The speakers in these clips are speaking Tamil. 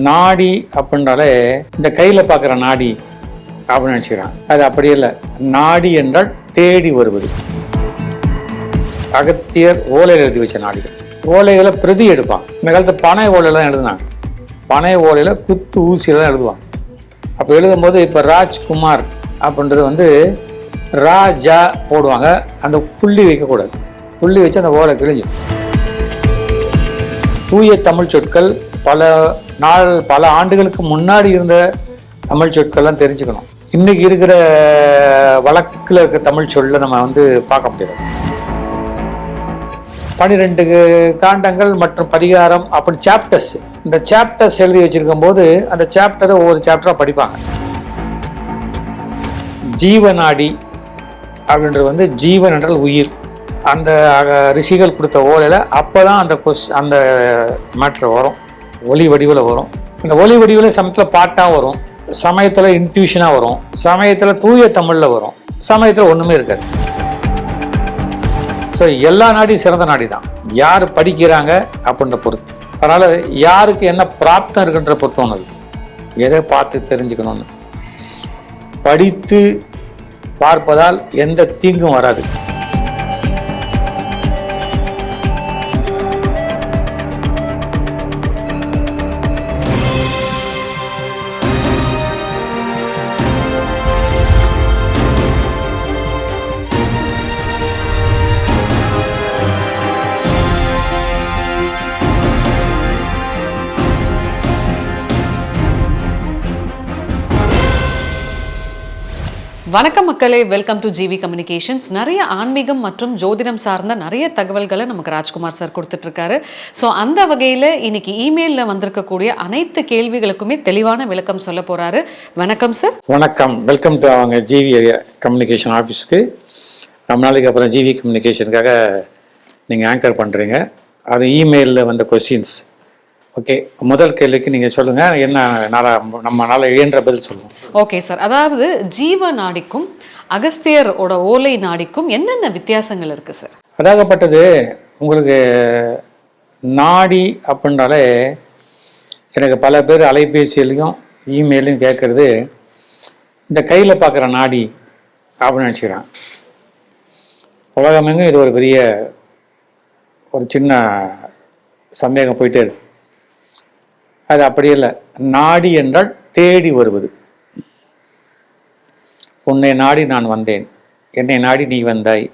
நாடி அப்படின்றாலே இந்த கையில் பார்க்குற நாடி அப்படின்னு நினச்சிக்கிறான். அது அப்படியே இல்லை. நாடி என்றால் தேடி வருவது. அகத்தியர் ஓலையில் எழுதி வச்ச நாடிகள். ஓலைகளை பிரதி எடுப்பான். இந்த காலத்து பனை ஓலையெல்லாம் எழுதுனாங்க. பனை ஓலையில் குத்து ஊசியில் தான் எழுதுவான். அப்போ எழுதும்போது இப்போ ராஜ்குமார் அப்படின்றது வந்து ராஜா போடுவாங்க. அந்த புள்ளி வைக்கக்கூடாது புள்ளி வச்சு அந்த ஓலை கிழிஞ்சிடும். தூய தமிழ் சொற்கள் பல நாள் பல ஆண்டுகளுக்கு முன்னாடி இருந்த தமிழ் சொற்கள்லாம் தெரிஞ்சுக்கணும். இன்னைக்கு இருக்கிற வழக்கில் இருக்க தமிழ் சொல்ல நம்ம வந்து பார்க்க முடியாது. பனிரெண்டு காண்டங்கள் மற்றும் பரிகாரம் அப்படி சாப்டர்ஸ் இந்த சாப்டர்ஸ் எழுதி வச்சிருக்கும் போது அந்த சாப்டரை ஒவ்வொரு சாப்டராக படிப்பாங்க. ஜீவநாடி அப்படின்றது வந்து ஜீவன் என்றால் உயிர். அந்த ரிஷிகள் கொடுத்த ஓலையில் அப்போ தான் அந்த கொஸ் அந்த மேட்ரு வரும். ஒலி வடிவில் வரும். இந்த ஒலி வடிவில் சமயத்தில் பாட்டாக வரும். சமயத்தில் இன்ட்யூஷனாக வரும். சமயத்தில் தூய தமிழில் வரும். சமயத்தில் ஒன்றுமே இருக்காது. ஸோ எல்லா நாடியும் சிறந்த நாடி தான் யார் படிக்கிறாங்க அப்படின்ற பொறுத்து. அதனால் யாருக்கு என்ன பிராப்தம் இருக்குன்ற பொறுத்து ஒன்று எதை பார்த்து தெரிஞ்சுக்கணும்னு. படித்து பார்ப்பதால் எந்த தீங்கும் வராது. வணக்கம் மக்களே வெல்கம் டு ஜிவி கம்யூனிகேஷன்ஸ் நிறைய ஆன்மீகம் மற்றும் ஜோதிடம் சார்ந்த நிறைய தகவல்களை நமக்கு ராஜ்குமார் சார் கொடுத்துட்ருக்காரு. ஸோ அந்த வகையில் இன்னைக்கு இமெயிலில் வந்திருக்கக்கூடிய அனைத்து கேள்விகளுக்குமே தெளிவான விளக்கம் சொல்ல போகிறாரு வணக்கம் சார் வணக்கம். வெல்கம் டு அவங்க ஜிவி கம்யூனிகேஷன் ஆஃபீஸ்க்கு ரொம்ப நாளைக்கு அப்புறம் ஜிவி கம்யூனிகேஷனுக்காக நீங்கள் ஆங்கர் பண்ணுறீங்க அது இமெயிலில் வந்த கொஸ்டின்ஸ் ஓகே முதல் கேள்விக்கு நீங்கள் சொல்லுங்கள் என்ன நாளா நம்மளால் இயன்ற பதில் சொல்லுவோம். Okay sir. அதாவது ஜீவ நாடிக்கும் அகஸ்தியரோட ஓலை நாடிக்கும் என்னென்ன வித்தியாசங்கள் இருக்கு சார்? அதாகப்பட்டது உங்களுக்கு நாடி அப்படின்றாலே எனக்கு பல பேர் அலைபேசியிலையும் இமெயிலையும் கேட்குறது இந்த கையில் பார்க்குற நாடி அப்படின்னு நினச்சிக்கிறான். உலகமெங்கும் இது ஒரு பெரிய ஒரு சின்ன சந்தேகம் போயிட்டே இருக்கு. அது அப்படி இல்லை. நாடி என்றால் தேடி வருவது. உன்னை நாடி நான் வந்தேன். என்னை நாடி நீ வந்தாய்.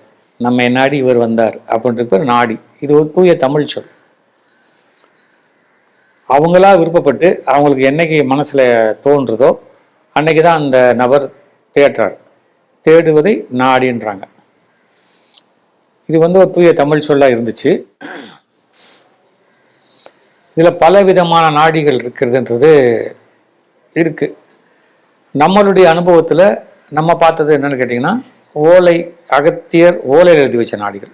நம்மை நாடி இவர் வந்தார் அப்படின்ற பேர் நாடி. இது ஒரு தூய தமிழ் சொல். அவங்களா விருப்பப்பட்டு அவங்களுக்கு என்னைக்கு மனசில் தோன்றுதோ அன்னைக்கு தான் அந்த நபர் தேடுறார் தேடுவதை நாடின்றாங்க. இது வந்து ஒரு தூய தமிழ் சொல்லாக இருந்துச்சு. இதில் பல விதமான நாடிகள் இருக்கிறதுன்றது இருக்குது நம்மளுடைய அனுபவத்தில் நம்ம பார்த்தது என்னன்னு கேட்டிங்கன்னா ஓலை அகத்தியர் ஓலையில் எழுதி வச்ச நாடிகள்.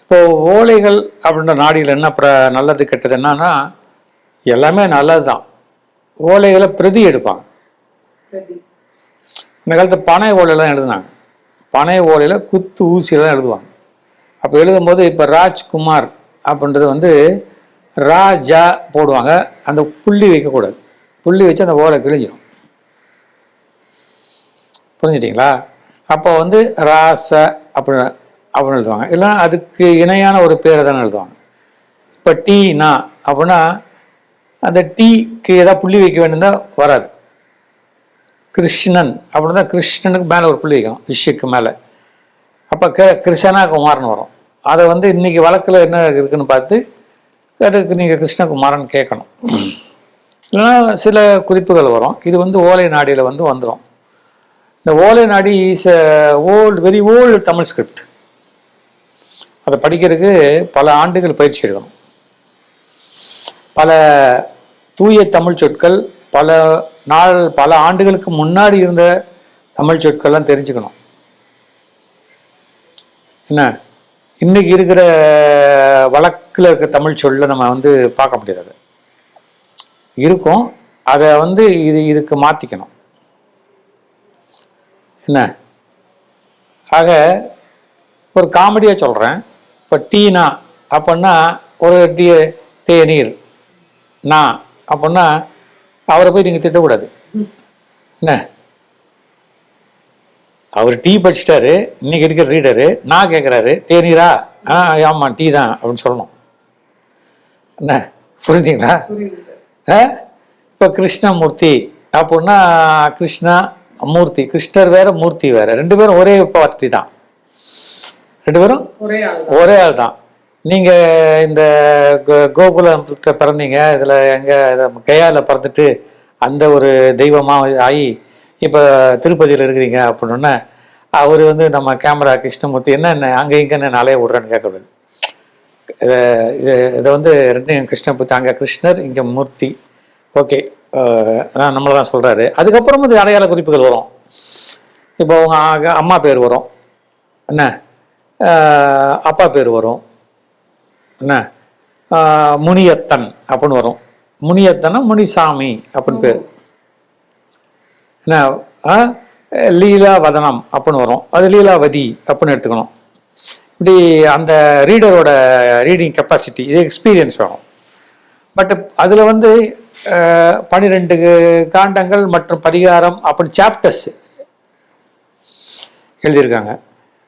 இப்போ ஓலைகள் அப்படின்ற நாடிகள் என்ன பிர நல்லது கெட்டது என்னன்னா எல்லாமே நல்லது தான் ஓலைகளை பிரதி எடுப்பாங்க. இந்த காலத்து பனை ஓலையெல்லாம் எழுதுனாங்க. பனை ஓலையில் குத்து ஊசியில் தான் எழுதுவாங்க. அப்போ எழுதும்போது இப்போ ராஜ்குமார் அப்படின்றது வந்து ராஜா போடுவாங்க. அந்த புள்ளி வைக்கக்கூடாது. புள்ளி வச்சு அந்த ஓலை கிழிஞ்சிடும் புரிஞ்சிட்டிங்களா? அப்போ வந்து ராச அப்படி அப்படின்னு எழுதுவாங்க. இல்லைன்னா அதுக்கு இணையான ஒரு பேரை தானே எழுதுவாங்க. இப்போ டீ நா அப்படின்னா அந்த டீக்கு ஏதாவது புள்ளி வைக்க வேண்டியதா வராது. கிருஷ்ணன் அப்படின்னா கிருஷ்ணனுக்கு மேலே ஒரு புள்ளி வைக்கணும். விஷுக்கு மேலே. அப்போ க கிருஷ்ணனாக குமாரன் வரும். அதை வந்து இன்றைக்கி வழக்கில் என்ன இருக்குதுன்னு பார்த்து அதுக்கு நீங்கள் கிருஷ்ணகுமாரன் கேட்கணும். இல்லைன்னா சில குறிப்புகள் வரும். இது வந்து ஓலை நாடியில் வந்து வந்துடும் இந்த ஓலை நாடி is old very old Tamil script அதை படிக்கிறதுக்கு பல ஆண்டுகள் பயிற்சி எடுக்கணும். பல தூய தமிழ் சொற்கள் பல நாள் பல ஆண்டுகளுக்கு முன்னாடி இருந்த தமிழ் சொற்கள்லாம் தெரிஞ்சுக்கணும். என்ன? இன்னைக்கு இருக்கிற வழக்கில் இருக்க தமிழ் சொல்ல நம்ம வந்து பார்க்க முடியாது. இருக்கும். அதை வந்து இது இதுக்கு மாற்றிக்கணும் என்ன? ஆக ஒரு காமெடியாக சொல்கிறேன் இப்போ டீனா அப்படின்னா ஒரு டீ தேநீர் நா அப்படின்னா அவரை போய் நீங்கள் திட்டக்கூடாது. என்ன? அவர் டீ படிச்சிட்டாரு இன்னைக்கு இருக்கிற ரீடரு நான் கேட்குறாரு தேநீரா ஆ ஆமாம் டீ தான் அப்படின்னு சொல்லணும். என்ன? புரிஞ்சுங்களா? ஆ? இப்போ கிருஷ்ணமூர்த்தி அப்படின்னா கிருஷ்ணா மூர்த்தி கிருஷ்ணர் வேற மூர்த்தி வேற. ரெண்டு பேரும் ஒரே பார்ட்டி தான். ரெண்டு பேரும் ஒரே ஆள் ஒரே ஆள் தான். நீங்க இந்த கோகுலத்துல பிறந்தீங்க இதுல எங்க கயால பிறந்துட்டு அந்த ஒரு தெய்வமா ஆகி இப்போ திருப்பதியில் இருக்கிறீங்க அப்படின்னா அவர் வந்து நம்ம கேமரா கிருஷ்ணமூர்த்தி என்ன என்ன இங்கே என்ன நாளே விடுறேன்னு கேட்கக்கூடாது இதை இது- இதை வந்து ரெண்டையும் கிருஷ்ணமூர்த்தி அங்கே கிருஷ்ணர் இங்கே மூர்த்தி. ஓகே. நம்மளை தான் சொல்கிறாரு அதுக்கப்புறம் இது அடையாள குறிப்புகள் வரும். இப்போ அவங்க அம்மா பேர் வரும். என்ன? அப்பா பேர் வரும். என்ன? முனியத்தன் அப்படின்னு வரும். முனியத்தனா முனிசாமி அப்படின்னு பேர். லீலா வதனம் அப்படின்னு வரும். அது லீலாவதி அப்படின்னு எடுத்துக்கணும். இப்படி அந்த ரீடரோட ரீடிங் கெப்பாசிட்டி இது எக்ஸ்பீரியன்ஸ் வேணும். பட் அதில் வந்து பனிரெண்டு பன்னிரெண்டு காண்டங்கள் மற்றும் பரிகாரம் அப்படின்னு சாப்டர்ஸ் எழுதியிருக்காங்க.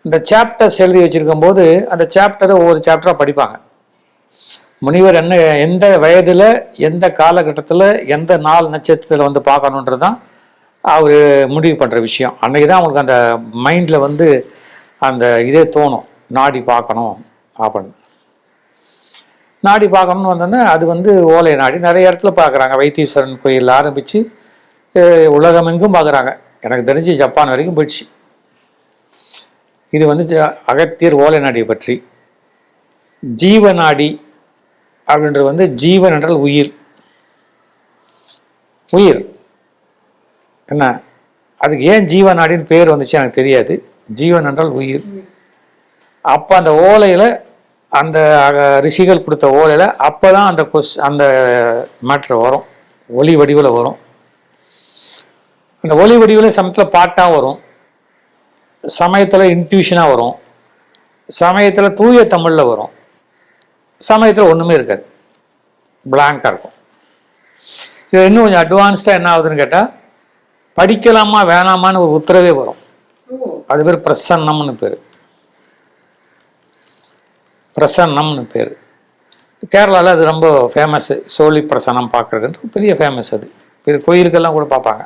இந்த சாப்டர்ஸ் எழுதி வச்சுருக்கும் போது அந்த சாப்டரை ஒவ்வொரு சாப்டராக படிப்பாங்க. முனிவர் என்ன எந்த வயதில் எந்த காலகட்டத்தில் எந்த நாள் நட்சத்திரத்தில் வந்து பார்க்கணுன்றது தான் அவர் முடிவு பண்ணுற விஷயம். அன்றைக்கி தான் அவங்களுக்கு அந்த மைண்டில் வந்து அந்த இதே தோணும். நாடி பார்க்கணும் அப்படின்னு. நாடி பார்க்கணும்னு வந்தோன்னே அது வந்து ஓலை நாடி நிறைய இடத்துல பார்க்குறாங்க. வைத்தீஸ்வரன் கோயில் ஆரம்பித்து உலகமெங்கும் பார்க்குறாங்க. எனக்கு தெரிஞ்சு ஜப்பான் வரைக்கும் போயிடுச்சு. இது வந்து ஜ- அகத்தியர் ஓலை நாடியை பற்றி. ஜீவநாடி அப்படின்றது வந்து ஜீவன் என்றால் உயிர். உயிர். என்ன? அதுக்கு ஏன் ஜீவநாடின்னு பேர் வந்துச்சு எனக்கு தெரியாது. ஜீவன் என்றால் உயிர். அப்போ அந்த ஓலையில் அந்த அக- ரிஷிகள் கொடுத்த ஓலையில் அப்போ தான் அந்த கொஸ் அந்த மேட்ரு வரும். ஒளி வடிவில் வரும். அந்த ஒளி வடிவில் சமயத்தில் பாட்டாக வரும். சமயத்தில் இன்ட்யூஷனாக வரும். சமயத்தில் தூய தமிழில் வரும். சமயத்தில் ஒன்றுமே இருக்காது. பிளாங்காக இருக்கும். இது இன்னும் கொஞ்சம் அட்வான்ஸ்டாக என்ன ஆகுதுன்னு கேட்டால் படிக்கலாமா வேணாமான்னு ஒரு உத்தரவே வரும். அது பேர் பிரசன்னம்னு பேர். பிரசன்னம்னு பேர். கேரளாவில் அது ரொம்ப ஃபேமஸ்ஸு சோழி பிரசன்னம் பார்க்குறதுன்றது பெரிய ஃபேமஸ் அது. பெரிய கோயிலுக்கெல்லாம் கூட பார்ப்பாங்க.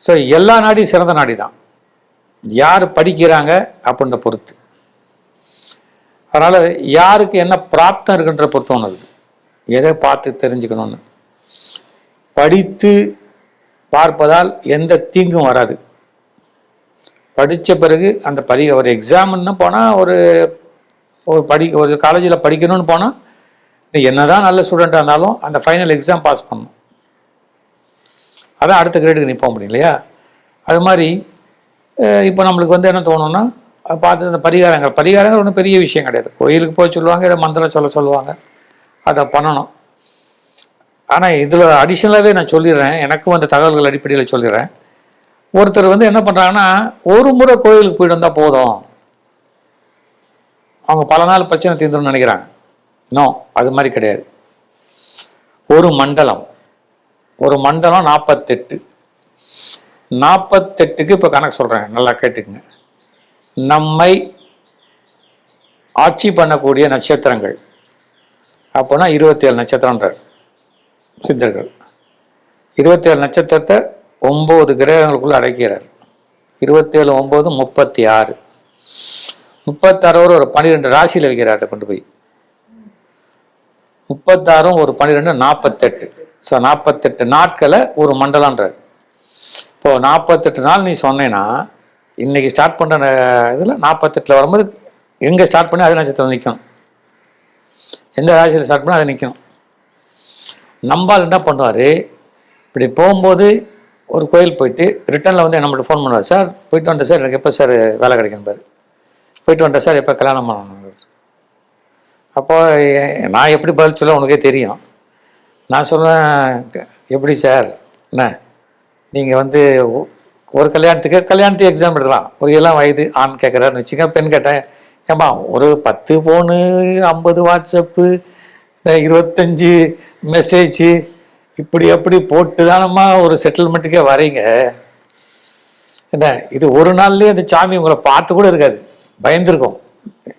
ஸோ எல்லா நாடியும் சிறந்த நாடி தான். யார் படிக்கிறாங்க அப்படின்ற பொறுத்து. அதனால் யாருக்கு என்ன பிராப்தம் இருக்குன்ற பொறுத்து ஒன்று இருக்குது எதை பார்த்து தெரிஞ்சுக்கணும்னு. படித்து பார்ப்பதால் எந்த தீங்கும் வராது. படித்த பிறகு அந்த படி ஒரு எக்ஸாம்னு போனால் ஒரு ஒரு படி ஒரு காலேஜில் படிக்கணும்னு போனால் நீ என்னதான் நல்ல ஸ்டூடெண்ட்டாக இருந்தாலும் அந்த ஃபைனல் எக்ஸாம் பாஸ் பண்ணணும். அதான் அடுத்த கிரேடுக்கு நிற்போம் முடியும் இல்லையா? அது மாதிரி இப்போ நம்மளுக்கு வந்து என்ன தோணும்னா பார்த்து அந்த பரிகாரங்கள் பரிகாரங்கள் ஒன்றும் பெரிய விஷயம் கிடையாது. கோயிலுக்கு போய் சொல்லுவாங்க இல்லை மந்திரம் சொல்ல சொல்லுவாங்க. அதை பண்ணணும். ஆனால் இதில் அடிஷ்னலாகவே நான் சொல்லிடுறேன். எனக்கும் அந்த தகவல்கள் அடிப்படையில் சொல்லிடுறேன். ஒருத்தர் வந்து என்ன பண்ணுறாங்கன்னா ஒரு முறை கோயிலுக்கு போயிட்டு வந்தால் போதும். அவங்க பல நாள் பிரச்சனை தீர்ந்துடும் நினைக்கிறாங்க. நோ அது மாதிரி கிடையாது. ஒரு மண்டலம். ஒரு மண்டலம் நாற்பத்தெட்டு நாற்பத்தெட்டுக்கு இப்போ கணக்கு சொல்கிறேன் நல்லா கேட்டுக்குங்க. நம்மை ஆட்சி பண்ணக்கூடிய நட்சத்திரங்கள். அப்போனா இருபத்தேழு நட்சத்திரன்றார் சித்தர்கள். இருபத்தேழு நட்சத்திரத்தை ஒம்பது கிரகங்களுக்குள்ள அடக்கிறார். இருபத்தேழு ஒம்பது முப்பத்தி ஆறு முப்பத்தாறு ஒரு பன்னிரெண்டு ராசியில் வைக்கிறார் அதை கொண்டு போய். முப்பத்தாறும் ஒரு பன்னிரெண்டு நாற்பத்தெட்டு ஸோ நாற்பத்தெட்டு நாட்களை ஒரு மண்டலம்ன்றார். இப்போ நாற்பத்தெட்டு நாள் நீ சொன்னேன்னா இன்னைக்கு ஸ்டார்ட் பண்ணுற இதில் நாற்பத்தெட்டில் வரும்போது எங்கே ஸ்டார்ட் பண்ணி அது நட்சத்திரம் நிற்கணும் எந்த ராசியில் ஸ்டார்ட் பண்ணி அது நிற்கணும் நம்பால் என்ன பண்ணுவார்? இப்படி போகும்போது ஒரு கோயில் போயிட்டு ரிட்டனில் வந்து நம்மள்ட்ட ஃபோன் பண்ணுவார். சார் போயிட்டு வந்துட்டேன் சார். எனக்கு எப்போ சார் வேலை கிடைக்கும் பாரு. போயிட்டு வந்துட்டேன் சார். எப்போ கல்யாணம் பண்ணணும்? அப்போ நான் எப்படி பதில் சொல்ல உனக்கே தெரியும். நான் சொல்லுவேன் எப்படி சார்? என்ன? நீங்கள் வந்து ஒரு கல்யாணத்துக்கு கல்யாணத்துக்கு எக்ஸாம் எடுக்கலாம் ஒரு எல்லாம் வயது ஆண் கேட்குறாருன்னு வச்சுக்கோங்க பெண் கேட்டேன் ஏம்மா ஒரு பத்து ஃபோனு ஐம்பது வாட்ஸ்அப்பு இந்த இருபத்தஞ்சி மெசேஜ் இப்படி அப்படி போட்டு தானம்மா ஒரு செட்டில்மெண்ட்டுக்கே வரீங்க. என்ன இது ஒரு நாள்லேயே அந்த சாமி உங்களை பார்த்து கூட இருக்காது. பயந்துருக்கும்.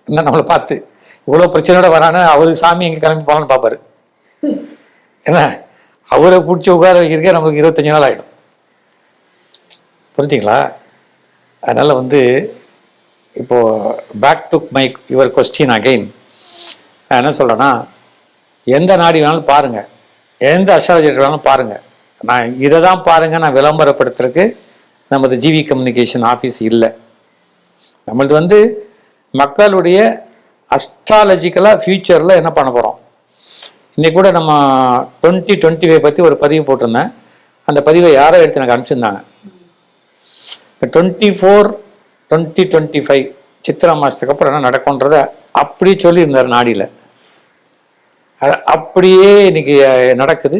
என்ன நம்மளை பார்த்து. இவ்வளோ பிரச்சனையோட வரானே அவர் சாமி எங்கே கிளம்பி போகலான்னு பார்ப்பாரு. என்ன அவரை பிடிச்சி உட்கார வைக்கிறக்கே நமக்கு இருபத்தஞ்சு நாள் ஆகிடும் புரிஞ்சுங்களா? அதனால் வந்து இப்போது back to my your question again நான் என்ன சொல்கிறேன்னா எந்த நாடி வேணாலும் பாருங்கள் எந்த அஸ்ட்ராலஜர் வேணாலும் பாருங்கள் நான் இதை தான் பாருங்கள் நான் விளம்பரப்படுத்துறதுக்கு நமது ஜிவி கம்யூனிகேஷன் ஆஃபீஸ் இல்லை. நம்மளது வந்து மக்களுடைய அஸ்ட்ராலஜிக்கலாக ஃப்யூச்சரில் என்ன பண்ண போகிறோம் இன்றைக்கி கூட நம்ம டுவெண்ட்டி டுவெண்ட்டி ஃபைவ் பற்றி ஒரு பதிவு போட்டிருந்தேன். அந்த பதிவை யாரோ எடுத்து எனக்கு அனுப்பிச்சிருந்தாங்க. இப்போ twenty four twenty twenty five Chithra மாதத்துக்கு அப்புறம் என்ன நடக்கும்ன்றத அப்படி சொல்லியிருந்தார் நாடியில். அப்படியே இன்னைக்கு நடக்குது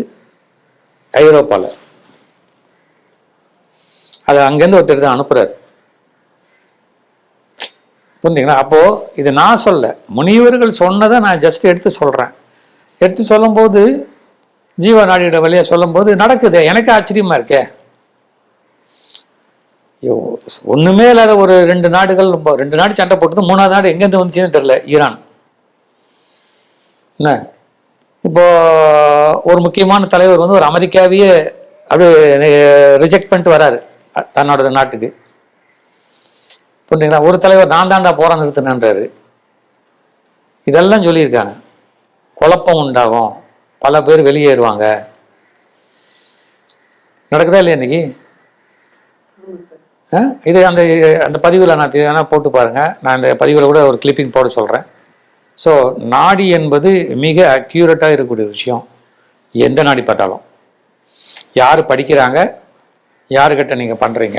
ஐரோப்பாவில் அது அங்கேருந்து ஒருத்தர் தான் அனுப்புகிறார் புரிஞ்சுங்களா? அப்போது இது நான் சொல்ல முனிவர்கள் சொன்னதை நான் ஜஸ்ட் எடுத்து சொல்கிறேன் எடுத்து சொல்லும்போது ஜீவ நாடியோட வழியாக சொல்லும்போது நடக்குது. எனக்கு ஆச்சரியமாக இருக்கே. ஐயோ ஒன்றுமே இல்லாத ஒரு ரெண்டு நாடுகள் ரொம்ப- ரெண்டு நாடு சண்டை போட்டது மூணாவது நாடு எங்கேருந்து வந்துச்சுன்னு தெரில ஈரான். என்ன? இப்போ ஒரு முக்கியமான தலைவர் வந்து ஒரு அமெரிக்காவையே அப்படியே ரிஜெக்ட் பண்ணிட்டு வராரு தன்னோட நாட்டுக்கு. புரியுதுங்களா ஒரு தலைவர் நான் தாண்டா போற நிறுத்தினன்றாரு. இதெல்லாம் சொல்லியிருக்காங்க. குழப்பம் உண்டாகும். பல பேர் வெளியேறுவாங்க. நடக்குதா இல்லையா இன்னைக்கு? இது அந்த அந்த பதிவில் நான் போட்டு பாருங்க. நான் இந்த பதிவில் கூட ஒரு கிளிப்பிங் போட சொல்கிறேன் ஸோ நாடி என்பது மிக அக்யூரேட்டாக இருக்கக்கூடிய விஷயம். எந்த நாடி பார்த்தாலும். யார் படிக்கிறாங்க? யாருக்கிட்ட நீங்கள் பண்ணுறீங்க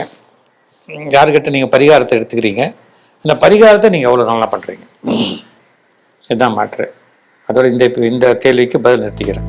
யாருக்கிட்ட நீங்கள் பரிகாரத்தை எடுத்துக்கிறீங்க? இந்த பரிகாரத்தை நீங்கள் எவ்வளோ நல்லா பண்ணுறீங்க இதுதான் மாற்று அதோட இந்த இந்த கேள்விக்கு பதில் நிறுத்திக்கிறேன்.